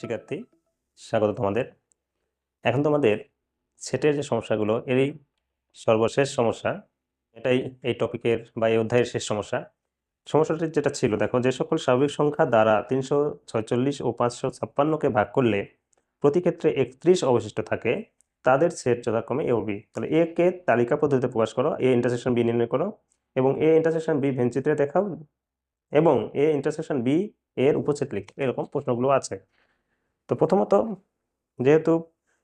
শিক্ষার্থী, স্বাগত তোমাদের। এখন তোমাদের সেটের যে সমস্যাগুলো, এরই সর্বশেষ সমস্যা, এটাই এই টপিকের বা এই অধ্যায়ের শেষ সমস্যা। সমস্যাটি যেটা ছিল, দেখো যে সকল স্বাভাবিক সংখ্যা দ্বারা তিনশো ছয়চল্লিশ ও পাঁচশো ছাপ্পান্নকে ভাগ করলে প্রতি ক্ষেত্রে একত্রিশ অবশিষ্ট থাকে, তাদের সেট যথাক্রমে এ ও বি। তাহলে এ কে তালিকা পদ্ধতিতে প্রকাশ করো, এ ইন্টারসেকশন বি নির্ণয় করো এবং এ ইন্টারসেকশন বি ভেনচিত্রে দেখাও এবং এ ইন্টারসেকশন বি এর উপচ্ছেদ লিখ, এরকম প্রশ্নগুলো আছে। তো প্রথমত, যেহেতু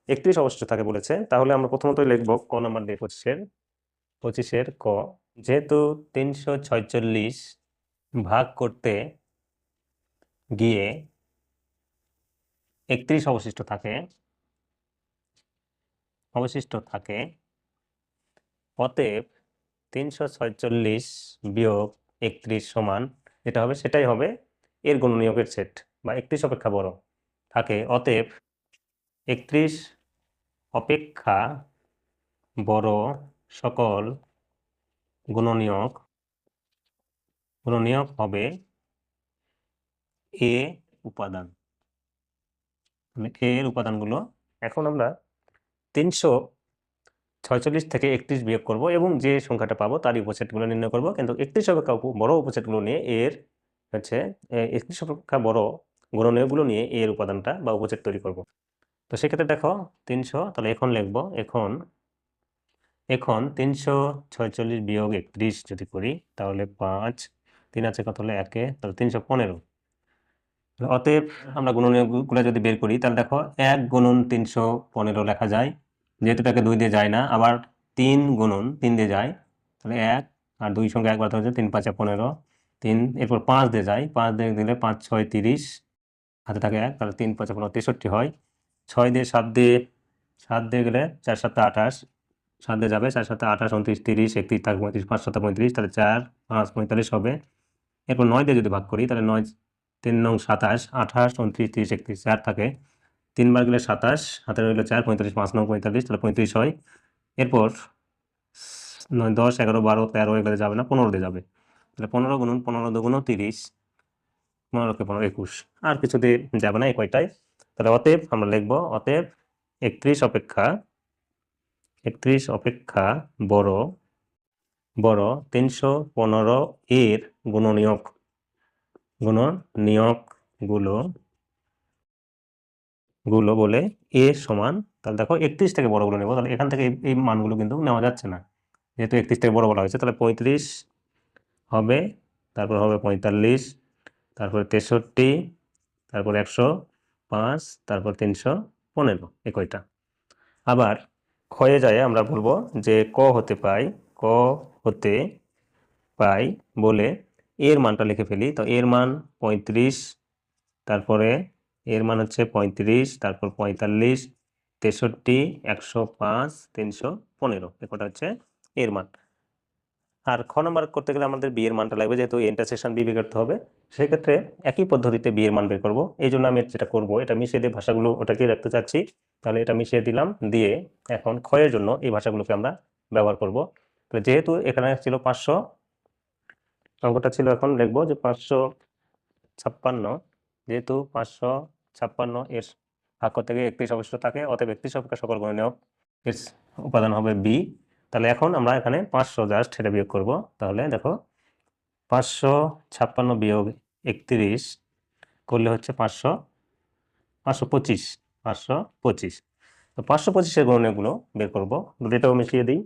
একত্রিশ অবশিষ্ট থাকে বলেছে, তাহলে আমরা প্রথমতই লিখব ক নাম্বার দিয়ে পঁচিশের পঁচিশের ক। যেহেতু তিনশো ছয়চল্লিশ ভাগ করতে গিয়ে একত্রিশ অবশিষ্ট থাকে অবশিষ্ট থাকে, অতএব তিনশো ছয়চল্লিশ বিয়োগ একত্রিশ সমান, যেটা হবে, সেটাই হবে এর গুণনীয়কের সেট বা একত্রিশ অপেক্ষা বড়। থাকে। অতএব একত্রিশ অপেক্ষা বড় সকল গুণনীয়ক গুণনীয়ক হবে এ উপাদান। মানে এর উপাদানগুলো এখন আমরা তিনশো ছয়চল্লিশ থেকে একত্রিশ বিয়োগ করব এবং যে সংখ্যাটা পাবো তারই উপসেটগুলো নির্ণয় করব। কিন্তু একত্রিশ অপেক্ষা বড় উপসেটগুলো নিয়ে এর হচ্ছে একত্রিশ অপেক্ষা বড় গুণনীয়কগুলো নিয়ে এর উপাদানটা বা উপসেট তৈরি করব। তো সেক্ষেত্রে দেখো তিনশো, তাহলে এখন লিখব এখন এখন তিনশো ছয়চল্লিশ বিয়োগ একত্রিশ যদি করি, তাহলে পাঁচ, তিন আছে কত হলে একে, তাহলে তিনশো পনেরো। অতএব আমরা গুণনীয়কগুলো যদি বের করি, তাহলে দেখো এক গুণন তিনশো পনেরো লেখা যায়, যেহেতু তাকে দুই দিয়ে যায় না, আবার তিন গুণন তিন দিয়ে যায়, তাহলে এক, আর দুই সঙ্গে একবার তিন পাঁচে পনেরো, তিন, এরপর পাঁচ দিয়ে যায়, পাঁচ দিয়ে দিলে পাঁচ ছয় তিরিশ হাতে থাকে এক, তাহলে তিন পাঁচে পনেরো তেষট্টি হয়। ছয় দিয়ে সাত দিয়ে সাত দিয়ে গেলে চার সাতটা আঠাশ। সাত দিয়ে যাবে, চার সাতটা আঠাশ, উনত্রিশ, তিরিশ, একত্রিশ থাকবে পঁয়ত্রিশ পাঁচ সাতটা পঁয়ত্রিশ, তাহলে চার, পাঁচ, পঁয়তাল্লিশ হবে। এরপর নয় দিয়ে যদি ভাগ করি, তাহলে নয়, তিন নং সাতাশ, আঠাশ, উনত্রিশ, তিরিশ, একত্রিশ, চার থাকে। তিনবার গেলে সাতাশ, হাতে রইল চার, পঁয়তাল্লিশ, পাঁচ নং পঁয়তাল্লিশ, তাহলে পঁয়ত্রিশ হয়। এরপর নয়, দশ, এগারো, বারো, তেরো, এগুলো যাবে না, পনেরো দিয়ে যাবে। তাহলে পনেরো গুণন, পনেরো দুগুণ তিরিশ। পনেরোকে পনেরো একুশ। আর কিছু দিয়ে যাবে না এই কয়টায়। তাহলে অতএব আমরা লিখব, অতএব একত্রিশ অপেক্ষা একত্রিশ অপেক্ষা বড় বড় তিনশো পনেরো এর গুণনীয়ক, গুণনীয়কগুলো, গুলো গুলো বলে এ সমান, তাহলে দেখো একত্রিশ থেকে বড়গুলো নেব। তাহলে এখান থেকে এই মানগুলো কিন্তু নেওয়া যাচ্ছে না। যেহেতু একত্রিশ থেকে বড় বলা হয়েছে, তাহলে পঁয়ত্রিশ হবে, তারপর হবে পঁয়তাল্লিশ তারপরে তেষট্টি, তারপর একশো পাঁচ, তারপর তিনশো পনেরো এ কয়টা আবার ক্ষয়ে যায় আমরা বলব যে ক হতে পাই, ক হতে পাই বলে এর মানটা লিখে ফেলি। তো এর মান পঁয়ত্রিশ, তারপরে এর মান হচ্ছে পঁয়ত্রিশ, তারপর পঁয়তাল্লিশ, তেষট্টি, একশো পাঁচ, তিনশো পনেরো একটা হচ্ছে এর মান। আর খ নাম্বার করতে গেলে আমাদের বি এর মানটা লাগবে, যেহেতু ইন্টারসেকশন বি বের করতে হবে, সেক্ষেত্রে একই পদ্ধতিতে বি এর মান বের করব। এই জন্য আমি যেটা করব, এটা মিশিয়ে দিয়ে ভাষাগুলো ওটাকে রাখতে চাচ্ছি। তাহলে এটা মিশিয়ে দিলাম, দিয়ে এখন ক্ষয়ের জন্য এই ভাষাগুলোকে আমরা ব্যবহার করব। তো যেহেতু এখানে ছিল পাঁচশো, অঙ্কটা ছিল এখন লিখব যে পাঁচশো ছাপ্পান্ন, যেহেতু পাঁচশো ছাপ্পান্ন এর ভাগ থেকে একত্রিশ অবশিষ্ট থাকে, অতএব একত্রিশ অপেক্ষা সকল গণনীয়ক এর উপাদান হবে বি তাহলে এখন আমরা এখানে পাঁচশো জাস্ট এটা বিয়োগ করব। তাহলে দেখো, পাঁচশো ছাপ্পান্ন বিয়োগ একত্রিশ করলে হচ্ছে পাঁচশো পাঁচশো পঁচিশ পাঁচশো পঁচিশ। তো পাঁচশো পঁচিশের গণনীয়গুলো বের করব। এটাও মিশিয়ে দিই।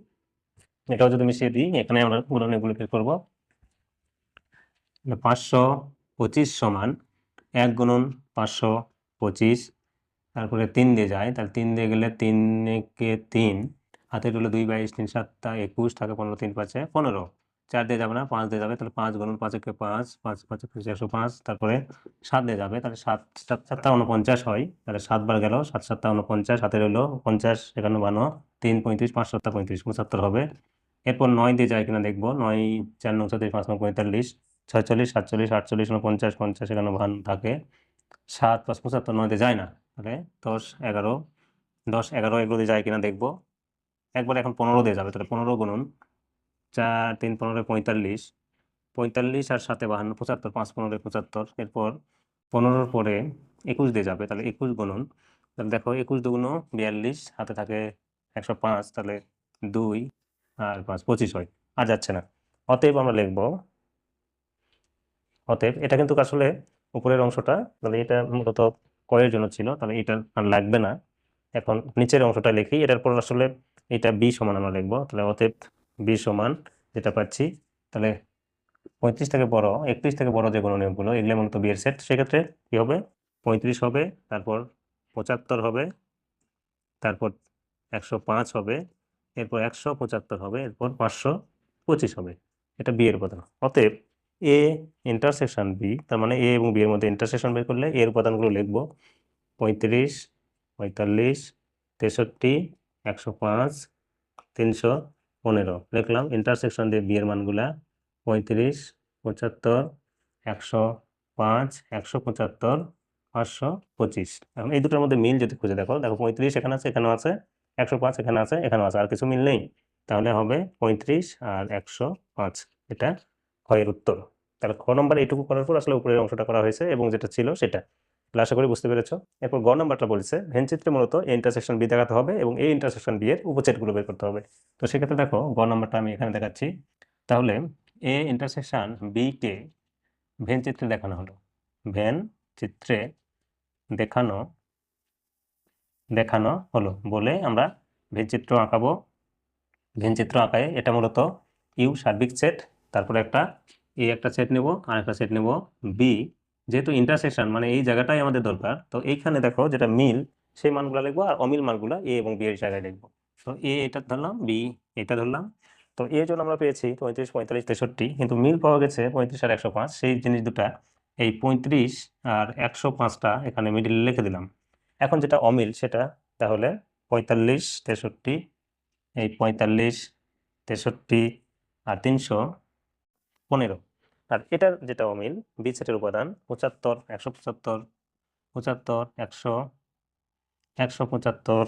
এটাও যদি মিশিয়ে দিই, এখানে আমরা গণনীয়গুলো বের করব। পাঁচশো পঁচিশ সমান এক গুণন পাঁচশো পঁচিশ, তারপরে তিন দিয়ে যায়। তাহলে তিন দিয়ে গেলে তিন একে তিন হাতে রইল দুই বাইশ, তিন সাতটা একুশ থাকে পনেরো, তিন পাঁচে পনেরো। চার দিয়ে যাবে না, পাঁচ দিয়ে যাবে, তাহলে পাঁচ গুণন পাঁচ একে পাঁচ পাঁচ পাঁচ একশো পাঁচ, তারপরে সাত দিয়ে যাবে, তাহলে সাত সাত সাতটা উনপঞ্চাশ হয়, তাহলে সাতবার গেল, সাত সাতটা উনপঞ্চাশ হাতে রইল পঞ্চাশ, একান্ন, বান্ন, তিন পঁয়ত্রিশ, পাঁচ সাতটা পঁয়ত্রিশ, পঁচাত্তর হবে। এরপর নয় দিয়ে যায় কিনা দেখব, নয়, চার নয় ছত্রিশ পাঁচ নয় পঁয়তাল্লিশ, ছয়চল্লিশ, সাতচল্লিশ, আটচল্লিশ উনপঞ্চাশ পঞ্চাশ, একান্ন, বাহান্ন থাকে। সাত পাঁচ পঁচাত্তর দিয়ে যায় না, তাহলে দশ, এগারো দশ, এগারো এগুলো দিয়ে যায় কিনা দেখব। একবার এখন পনেরো দিয়ে যাবে, তাহলে পনেরো গুণন চার তিন পনেরো পঁয়তাল্লিশ পঁয়তাল্লিশ আর সাথে বাহান্ন, পঁচাত্তর, পাঁচ পনেরো পঁচাত্তর, এরপর পনেরোর পরে একুশ দিয়ে যাবে, তাহলে একুশ গুণন, তাহলে দেখো একুশ দুগুণ বিয়াল্লিশ, হাতে থাকে একশো পাঁচ, তাহলে দুই আর পাঁচ, পঁচিশ হয়, আর যাচ্ছে না। অতএব আমরা লিখব, অতএব এটা কিন্তু আসলে উপরের অংশটা, তাহলে এটা মূলত কয়ের জন্য ছিল, তাহলে এটা আর লাগবে না। এখন নিচের অংশটা লিখি, এটার পর আসলে এটা বি সমান আমরা লিখব। তাহলে অতএব বি সমান যেটা পাচ্ছি, তাহলে পঁয়ত্রিশ থেকে বড়, একত্রিশ থেকে বড় যে কোনো নিয়মগুলো, এগুলো মূলত বিয়ের সেট। সেক্ষেত্রে কি হবে? পঁয়ত্রিশ হবে, তারপর পঁচাত্তর হবে, তারপর একশো পাঁচ হবে, এরপর একশো পঁচাত্তর হবে, এরপর পাঁচশো পঁচিশ হবে। এটা বিয়ের উপাদান। অতএব এ ইন্টারসেকশন বি, তার মানে এ এবং বি এর মধ্যে ইন্টারসেকশন বের করলে এর উপাদানগুলো লিখব। পঁয়ত্রিশ, পঁয়তাল্লিশ, তেষট্টি একশো পাঁচ, তিনশো পনেরো। লিখলাম ইন্টারসেকশন দিয়ে বিয়ের মানগুলা পঁয়ত্রিশ, পঁচাত্তর, একশো পাঁচ, একশো পঁচাত্তর, পাঁচশো পঁচিশ। এখন এই দুটোর মধ্যে মিল যদি খুঁজে দেখো দেখো পঁয়ত্রিশ এখানে আছে, এখানেও আছে, একশো পাঁচ এখানে আছে, এখানেও আছে, আর কিছু মিল নেই। তাহলে হবে পঁয়ত্রিশ আর একশো পাঁচ। এটা ক্ষয়ের উত্তর। তাহলে খ নম্বর এইটুকু করার পর আসলে উপরের অংশটা করা হয়েছে এবং যেটা ছিল সেটা। তাহলে আশা করি বুঝতে পেরেছ। এরপর গ নাম্বারটা বলছে ভেনচিত্রে মূলত এই ইন্টারসেকশন বি দেখাতে হবে এবং এই ইন্টারসেকশন বি এর উপচেটগুলো বের করতে হবে। তো সেক্ষেত্রে দেখো, গ নাম্বারটা আমি এখানে দেখাচ্ছি। তাহলে এ ইন্টারসেকশন বি কে ভেন চিত্রে দেখানো হলো। ভেন চিত্রে দেখানো দেখানো হলো বলে আমরা ভেন চিত্র আঁকাবো। ভেন চিত্র আঁকায় এটা মূলত ইউ সার্বিক সেট তারপরে একটা এ একটা সেট নেব আর একটা সেট নেব বি যেহেতু ইন্টারসেকশন মানে এই জায়গাটাই আমাদের দরকার, তো এইখানে দেখো যেটা মিল, সেই মানগুলো লিখব আর অমিল মানগুলো এ এবং বি এর জায়গায় লিখব। তো এ এটা ধরলাম বি এটা ধরলাম, তো এর জন্য আমরা পেয়েছি পঁয়ত্রিশ, পঁয়তাল্লিশ, তেষট্টি, কিন্তু মিল পাওয়া গেছে পঁয়ত্রিশ আর একশো পাঁচ, সেই জিনিস দুটা, এই পঁয়ত্রিশ আর একশো পাঁচটা এখানে মিডিলে লিখে দিলাম। এখন যেটা অমিল, সেটা তাহলে পঁয়তাল্লিশ, তেষট্টি, এই পঁয়তাল্লিশ, তেষট্টি আর তিনশো পনেরো। আর এটার যেটা অমিল বি সেটের উপাদান পঁচাত্তর, একশো পঁচাত্তর পঁচাত্তর, একশো একশো পঁচাত্তর,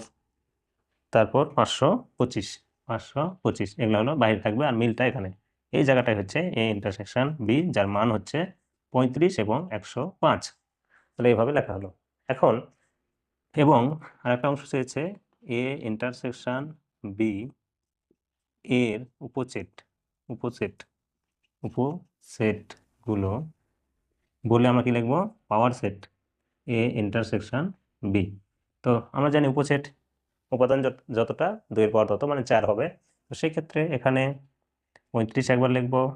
তারপর পাঁচশো পঁচিশ পাঁচশো পঁচিশ, এগুলো হলো বাইরে থাকবে আর মিলটা এখানে। এই জায়গাটাই হচ্ছে এ ইন্টারসেকশন বি যার মান হচ্ছে পঁয়ত্রিশ এবং একশো পাঁচ। তাহলে এইভাবে লেখা হলো। এখন, এবং আরেকটা অংশ চেয়েছে এ ইন্টারসেকশন বি এর উপচেট উপসেট উপসেটগুলো বলে আমরা কি লিখব power set A intersection B তো আমরা জানি উপসেট উপাদান যত- যতটা, দুইয়ের পাওয়ার তত মানে চার হবে। তো সেই ক্ষেত্রে এখানে পঁয়ত্রিশ একবার লিখব,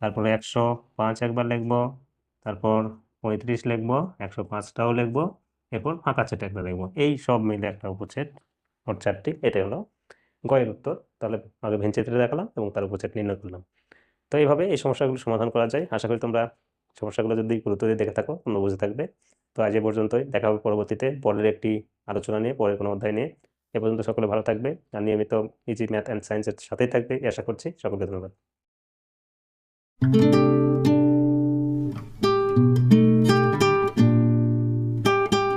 তারপরে একশো পাঁচ একবার লিখব, তারপর পঁয়ত্রিশ লিখব, একশো পাঁচটাও লিখব, এরপর ফাঁকা সেট একবার লিখব। এই সব মিলে একটা উপসেট, মোট চারটি। এটাই হলো গয়ের উত্তর। তাহলে আগে ভেঞ্চিত্রে দেখালাম এবং তার উপসেট নির্ণয় করলাম। তো এইভাবে এই সমস্যাগুলো সমাধান করা যায়। আশা করি তোমরা সমস্যাগুলো যদি গুরুত্ব দিয়ে দেখে থাকো, তোমরা বুঝে থাকবে। তো আজ এ পর্যন্তই। দেখা হবে পরবর্তীতে পরের একটি আলোচনা নিয়ে, পরের কোনো অধ্যায় নিয়ে। এ পর্যন্ত সকলে ভালো থাকবে। আর নিয়মিত ইজি ম্যাথ অ্যান্ড সায়েন্সের সাথেই থাকবে। আশা করছি সকলকে ধন্যবাদ।